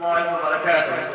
الله وبركاته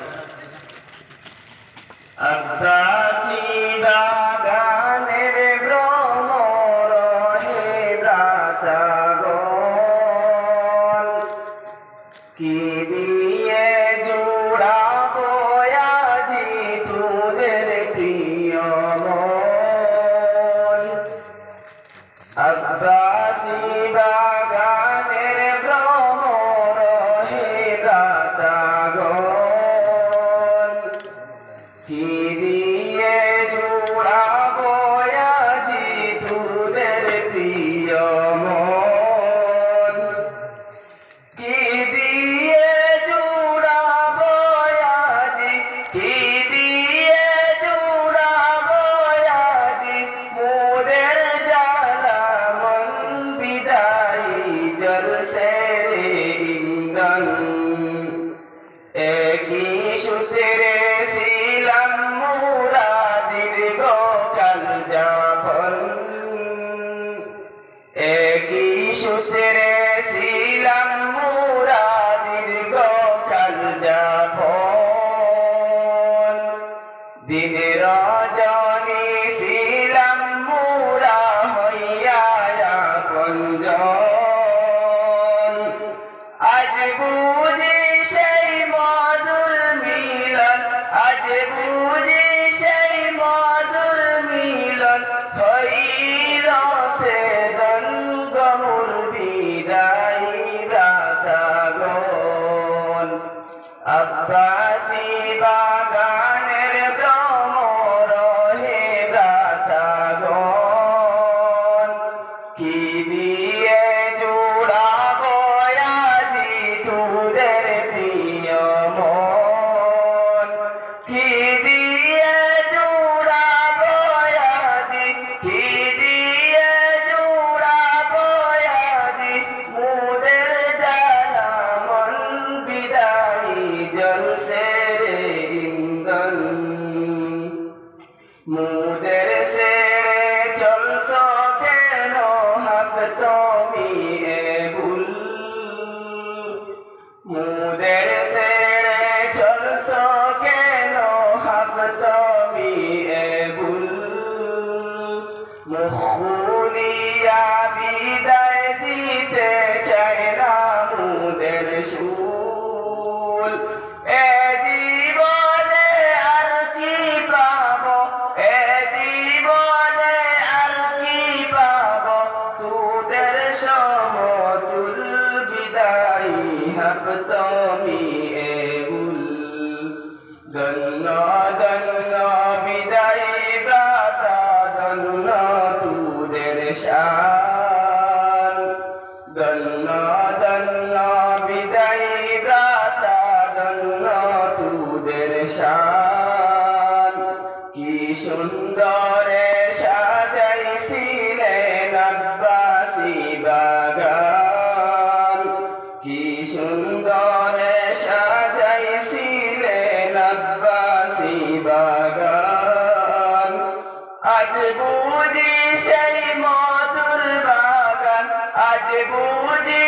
সুন্দরে সাজাইছিলেন আব্বাসি বাগান। কি সুন্দরে সাজাইছিলেন আব্বাসি বাগান। আজ বুঝি সেই মধুর বাগান, আজ বুঝি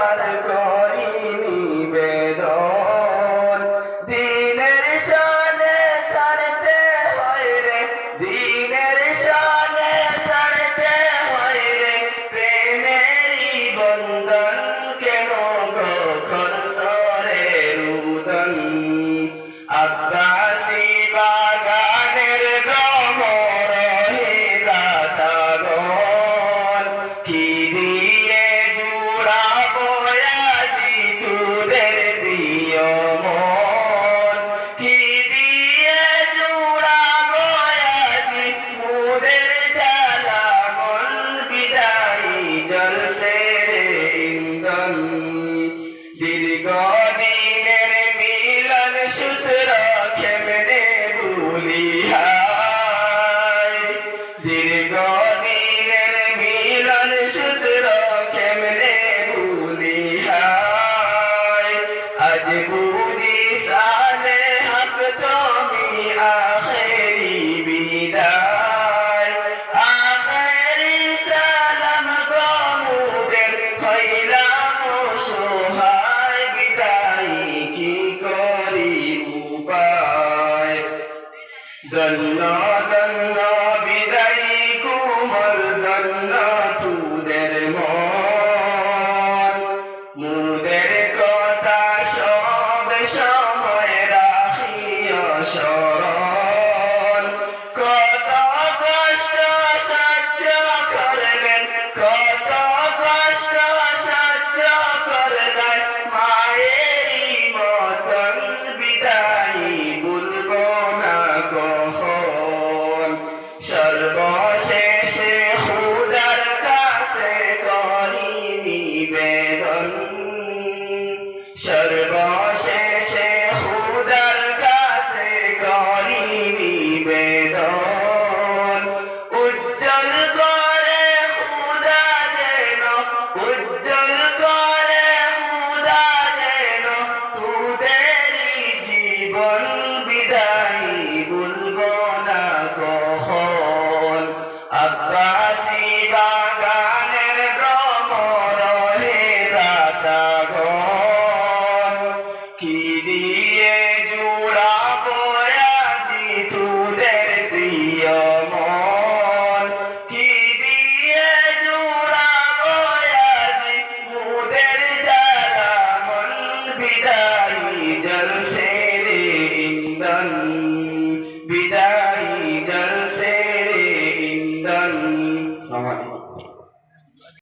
পারবে